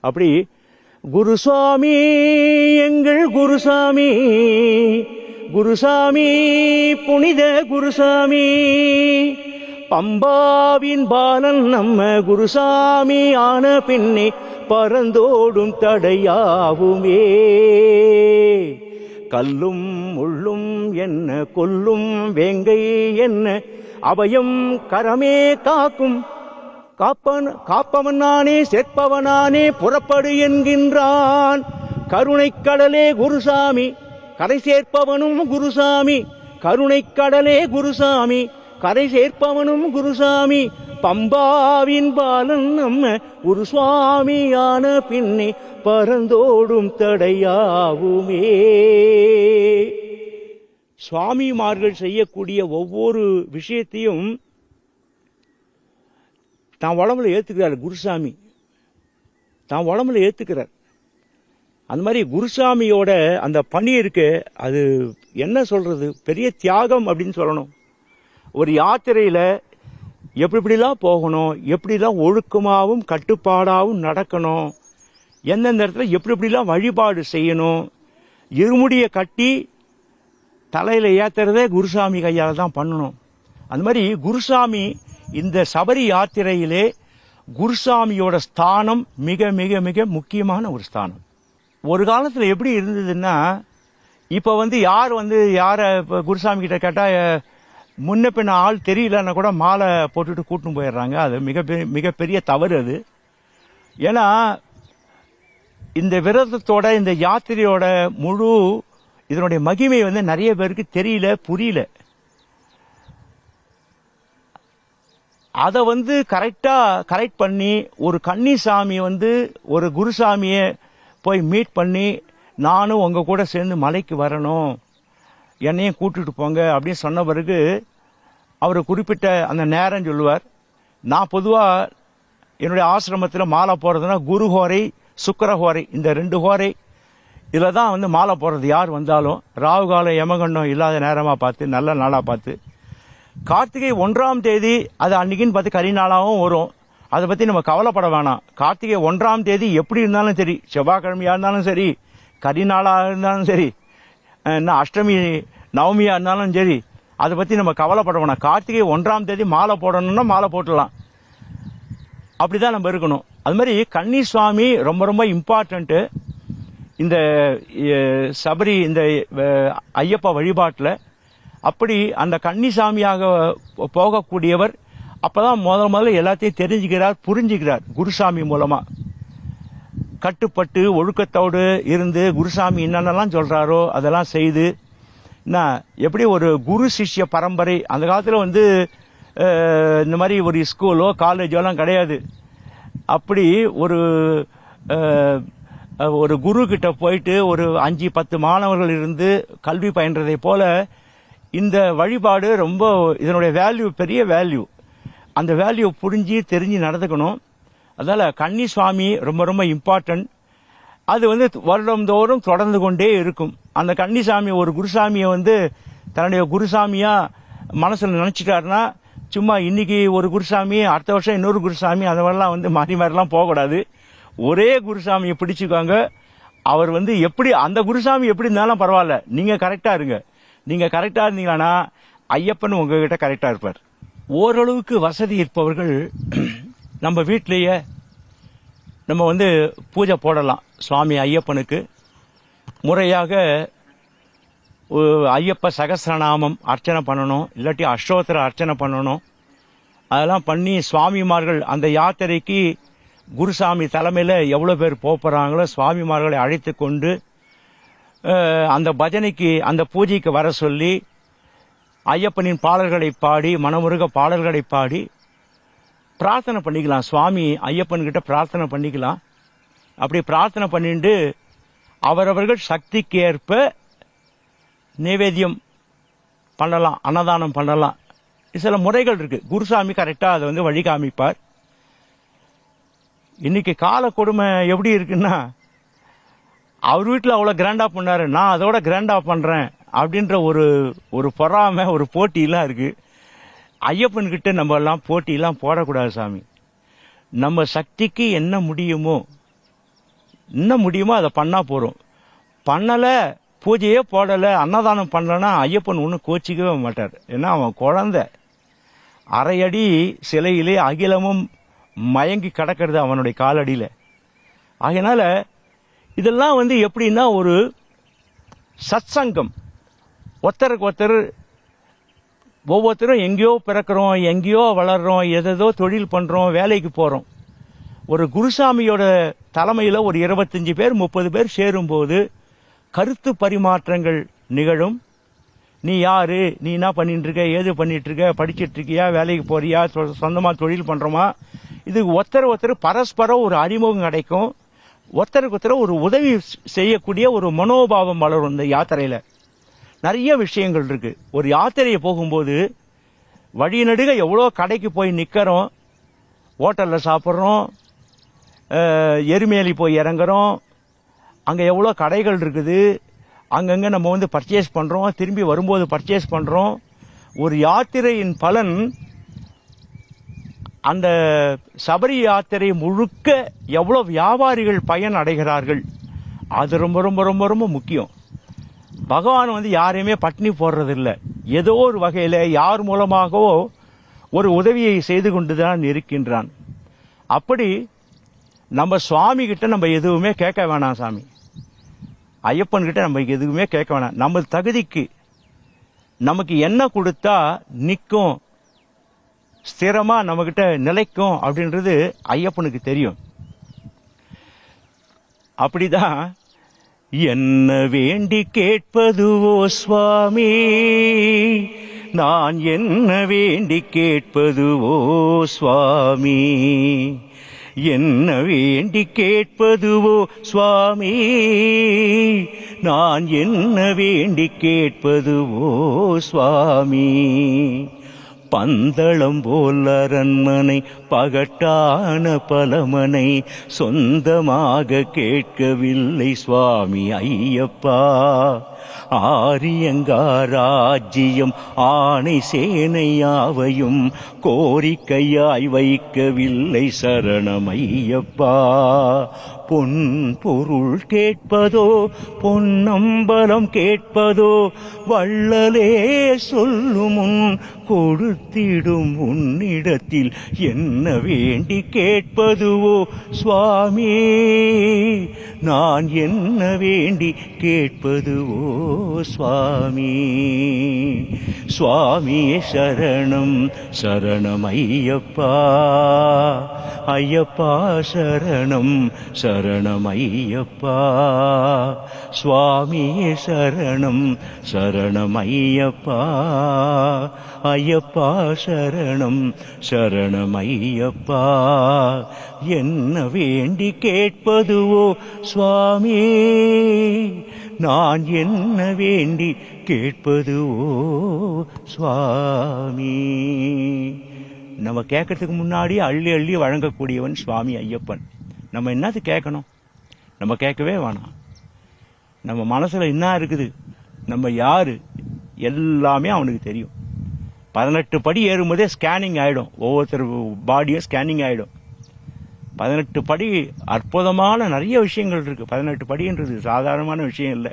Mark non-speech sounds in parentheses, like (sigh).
அப்படி குருசாமி எங்கள் குருசாமி குருசாமி புனித குருசாமி பம்பாவின் பாலன் நம்ம குருசாமி ஆன பின்னே பறந்தோடும் தடையாவுமே. கல்லும் முள்ளும் என்ன கொல்லும் வேங்கை என்ன அபயம் கரமே காக்கும் காப்பன் காப்பவன் நானே சேர்ப்பவனானே புறப்படு என்கின்றான். கருணைக் கடலே குருசாமி கரை சேர்ப்பவனும் குருசாமி. கருணைக் கடலே குருசாமி கரை சேர்ப்பவனும் குருசாமி. பம்பாவின் பாலன் நம்ம குருசுவாமியான பின்னே பரந்தோடும் தடையாவுமே. சுவாமிமார்கள் செய்யக்கூடிய ஒவ்வொரு விஷயத்தையும் தான் உடம்புல ஏற்றுக்கிறார் குருசாமி. தான் உடம்புல ஏற்றுக்கிறார் அந்த மாதிரி குருசாமியோட அந்த பணி இருக்கு. அது என்ன சொல்றது? பெரிய தியாகம் அப்படின்னு சொல்லணும். ஒரு யாத்திரையில் எப்படி எப்படிலாம் போகணும்? எப்படிலாம் ஒழுக்கமாகவும் கட்டுப்பாடாகவும் நடக்கணும்? எந்தெந்த இடத்துல எப்படி எப்படிலாம் வழிபாடு செய்யணும்? இருமுடியை கட்டி தலையில் ஏத்துறதே குருசாமி கையால் தான் பண்ணணும். அந்த மாதிரி குருசாமி இந்த சபரி யாத்திரையிலே குருசாமியோட ஸ்தானம் மிக மிக மிக முக்கியமான ஒரு ஸ்தானம். ஒரு காலத்தில் எப்படி இருந்ததுன்னா இப்போ வந்து யார் வந்து யாரை இப்போ குருசாமி கிட்ட கேட்டால் முன்ன பின்ன ஆள் தெரியலன்னா கூட மாலை போட்டுட்டு கூட்டின்னு போயிடுறாங்க. அது மிக மிகப்பெரிய தவறு அது. ஏன்னா இந்த விரதத்தோட இந்த யாத்திரையோட முழு இதனுடைய மகிமை வந்து நிறைய பேருக்கு தெரியல புரியல. அதை வந்து கரெக்டாக கரெக்ட் பண்ணி ஒரு கன்னிசாமி வந்து ஒரு குருசாமியை போய் மீட் பண்ணி நானும் உங்கள் கூட சேர்ந்து மலைக்கு வரணும் என்னையும் கூட்டிட்டு போங்க அப்படின்னு சொன்ன பிறகு அவர் குறிப்பிட்ட அந்த நேரம் சொல்லுவார். நான் பொதுவாக என்னுடைய ஆசிரமத்தில் மாலை போகிறதுனா குரு ஹோரை சுக்கர ஹோரை இந்த ரெண்டு ஹோரை இதில் தான் வந்து மாலை போடுறது யார் வந்தாலும் ராகு காலம் யமகண்டம் இல்லாத நேரமாக பார்த்து நல்ல நாளாக பார்த்து கார்த்திகை ஒன்றாம் தேதி அது அன்னைக்குன்னு பார்த்து கரி நாளாகவும் வரும். அதை பற்றி நம்ம கவலைப்பட வேணாம். கார்த்திகை ஒன்றாம் தேதி எப்படி இருந்தாலும் சரி செவ்வாய்க்கிழமையாக இருந்தாலும் சரி கரி நாளாக இருந்தாலும் சரி என்ன அஷ்டமி நவமியாக இருந்தாலும் சரி அதை பற்றி நம்ம கவலைப்பட வேணாம். கார்த்திகை ஒன்றாம் தேதி மாலை போடணும்னா மாலை போட்டுடலாம். அப்படிதான் நம்ம இருக்கணும். அது மாதிரி கன்னி சுவாமி ரொம்ப ரொம்ப இம்பார்ட்டண்ட்டு இந்த சபரி இந்த ஐயப்பா ஐயப்ப வழிபாட்டில் அப்படி அந்த கன்னிசாமியாக போகக்கூடியவர் அப்போதான் முதல் முதல்ல எல்லாத்தையும் தெரிஞ்சுக்கிறார் புரிஞ்சுக்கிறார் குருசாமி மூலமாக கட்டுப்பட்டு ஒழுக்கத்தோடு இருந்து குருசாமி என்னென்னலாம் சொல்கிறாரோ அதெல்லாம் செய்து என்ன எப்படி ஒரு குரு சிஷ்ய பரம்பரை அந்த காலத்தில் வந்து இந்த மாதிரி ஒரு ஸ்கூலோ காலேஜோ எல்லாம் கிடையாது. அப்படி ஒரு ஒரு குரு கிட்ட போயிட்டு ஒரு அஞ்சு பத்து மாணவர்கள் இருந்து கல்வி பயின்றதை போல இந்த வழிபாடு ரொம்ப இதனுடைய வேல்யூ பெரிய வேல்யூ அந்த வேல்யூ புரிஞ்சு தெரிஞ்சு நடந்துக்கணும். அதனால கன்னி சுவாமி ரொம்ப ரொம்ப இம்பார்ட்டன்ட் அது வந்து வருடந்தோறும் தொடர்ந்து கொண்டே இருக்கும். அந்த கன்னிசாமி ஒரு குருசாமியை வந்து தன்னுடைய குருசாமியாக மனசில் நினச்சிட்டாருன்னா சும்மா இன்னைக்கு ஒரு குருசாமி அடுத்த வருஷம் இன்னொரு குருசாமி அந்த மாதிரிலாம் வந்து மாறி மாறிலாம் போகக்கூடாது. ஒரே குருசாமியை பிடிச்சுக்கோங்க. அவர் வந்து எப்படி அந்த குருசாமி எப்படி இருந்தாலும் பரவாயில்ல. நீங்கள் கரெக்டாக இருங்க. நீங்க கரெக்டா இருந்தீங்கன்னா ஐயப்பன் உங்ககிட்ட கரெக்டா இருப்பார். ஓரளவுக்கு வசதி இருப்பவர்கள் (clears throat) நம்ம வீட்டிலேயே நம்ம வந்து பூஜை போடலாம். சுவாமி ஐயப்பனுக்கு. முறையாக ஐயப்ப சகசிரநாமம் அர்ச்சனை பண்ணணும். இல்லாட்டி அஷ்டோத்திர அர்ச்சனை பண்ணணும். அதெல்லாம் பண்ணி சுவாமிமார்கள் அந்த யாத்திரைக்கு குருசாமி தலைமையில் எவ்வளோ பேர் போகிறாங்களோ சுவாமிமார்களை அழைத்து கொண்டு அந்த பஜனைக்கு அந்த பூஜைக்கு வர சொல்லி ஐயப்பனின் பாடல்களை பாடி மனமுருக பாடல்களை பாடி பிரார்த்தனை பண்ணிக்கலாம். சுவாமி ஐயப்பன்கிட்ட பிரார்த்தனை பண்ணிக்கலாம். அப்படி பிரார்த்தனை பண்ணிட்டு அவரவர்கள் சக்திக்கு ஏற்ப நைவேத்தியம் பண்ணலாம் அன்னதானம் பண்ணலாம். சில முறைகள் இருக்குது குருசாமி கரெக்டாக அதை வந்து வழி காமிப்பார். இன்னைக்கு கால கொடுமை எப்படி இருக்குன்னா அவர் வீட்டில் அவ்வளோ கிராண்டாக பண்ணாரு. நான் அதோட கிராண்டாக பண்ணுறேன் அப்படின்ற ஒரு ஒரு பொறாமை ஒரு போட்டியெல்லாம் இருக்குது ஐயப்பன்கிட்ட நம்ம எல்லாம் போட்டியெல்லாம் போடக்கூடாது சாமி. நம்ம சக்திக்கு என்ன முடியுமோ என்ன முடியுமோ அதை பண்ணால் போகிறோம் பண்ணலை பூஜையே போடலை அன்னதானம் பண்ணலன்னா ஐயப்பன் ஒன்றும் கோச்சிக்கவே மாட்டார். ஏன்னா அவன் குழந்த. அரையடி சிலையிலே அகிலமும் மயங்கி கிடக்கிறது அவனுடைய காலடியில். அதனால் இதெல்லாம் வந்து எப்படின்னா ஒரு சத்சங்கம். ஒருத்தருக்கு ஒருத்தர் ஒவ்வொருத்தரும் எங்கேயோ பிறக்கிறோம் எங்கேயோ வளர்கிறோம் எதோ தொழில் பண்ணுறோம் வேலைக்கு போகிறோம் ஒரு குருசாமியோட தலைமையில் ஒரு இருபத்தஞ்சி பேர் முப்பது பேர் சேரும்போது கருத்து பரிமாற்றங்கள் நிகழும். நீ யாரு? நீ என்ன பண்ணிட்டுருக்க ஏது பண்ணிகிட்ருக்க படிச்சிட்ருக்கியா இருக்கியா? வேலைக்கு போறியா? சொ- தொழில் பண்ணுறோமா இது ஒருத்தர் ஒருத்தர் பரஸ்பரம் ஒரு அறிமுகம் கிடைக்கும். ஒருத்தருக்கு ஒருத்தர் ஒரு உதவி செய்யக்கூடிய ஒரு மனோபாவம் வளரும் இந்த யாத்திரையில. நிறைய விஷயங்கள் இருக்கு. ஒரு யாத்திரையை போகும்போது வழிநடுக எவ்வளோ கடைக்கு போய் நிற்கிறோம் ஹோட்டலில் சாப்பிட்றோம் எருமேலி போய் இறங்குறோம் அங்கே எவ்வளோ கடைகள் இருக்குது அங்கங்கே நம்ம வந்து பர்ச்சேஸ் பண்ணுறோம் திரும்பி வரும்போது பர்ச்சேஸ் பண்ணுறோம் ஒரு யாத்திரையின் பலன் அந்த சபரி யாத்திரை முழுக்க எவ்வளோ வியாபாரிகள் பயன் அடைகிறார்கள்? அது ரொம்ப ரொம்ப ரொம்ப ரொம்ப முக்கியம். பகவான் வந்து யாரையுமே பட்டினி போடுறதில்ல. ஏதோ ஒரு வகையில் யார் மூலமாகவோ ஒரு உதவியை செய்து கொண்டு தான் இருக்கின்றான். அப்படி நம்ம சுவாமி கிட்ட நம்ம எதுவுமே கேட்க வேணாம் சாமி. ஐயப்பன் கிட்ட நம்ம எதுவுமே கேட்க வேணாம். நம்ம தகுதிக்கு நமக்கு என்ன கொடுத்தா நிற்கும் ஸ்திரமாக நம்மக்கிட்ட நிலைக்கும் அப்படின்றது ஐயப்பனுக்கு தெரியும். அப்படிதான் என்ன வேண்டி கேட்பதுவோ சுவாமி? நான் என்ன வேண்டி கேட்பதுவோ சுவாமி? என்ன வேண்டி கேட்பதுவோ சுவாமி? நான் என்ன வேண்டி கேட்பதுவோ சுவாமி? பந்தளம் போல் அரண்மனை பகட்டான பலமனை சொந்தமாக கேட்கவில்லை சுவாமி ஐயப்பா. ஆரியங்காராஜ்யம் ஆணை சேனையாவையும் கோரிக்கையாய் வைக்கவில்லை சரணமையப்பா. பொன் பொருள் கேட்பதோ பொன்னம்பலம் கேட்பதோ வள்ளலே சொல்லும் முன் கொடுத்திடும் உன்னிடத்தில் என்ன வேண்டி கேட்பதுவோ சுவாமி நான் என்ன வேண்டி கேட்பதுவோ? சுவாமி. சுவாமியே சரணம் சரணம் ஐயப்பா. ஐயப்பா சரணம் சரணம் ஐயப்பா. சுவாமியே சரணம் சரணம் ஐயப்பா. ஐயப்பா சரணம் சரணம் ஐயப்பா. என்ன வேண்டி கேட்பதுவோ சுவாமி நான் என் என்ன வேண்டி கேட்பது ஓ சுவாமி. நம்ம கேட்கறதுக்கு முன்னாடி அள்ளி அள்ளி வழங்கக்கூடியவன் சுவாமி ஐயப்பன். நம்ம என்னது கேட்கணும்? நம்ம கேட்கவே வேணாம். நம்ம மனசில் என்ன இருக்குது? நம்ம யார்? எல்லாமே அவனுக்கு தெரியும். பதினெட்டு படி ஏறும்போதே ஸ்கேனிங் ஆகிடும் ஒவ்வொருத்தர் பாடியும் ஸ்கேனிங் ஆகிடும் பதினெட்டு படி அற்புதமான நிறைய விஷயங்கள் இருக்குது பதினெட்டு படின்றது சாதாரணமான விஷயம் இல்லை.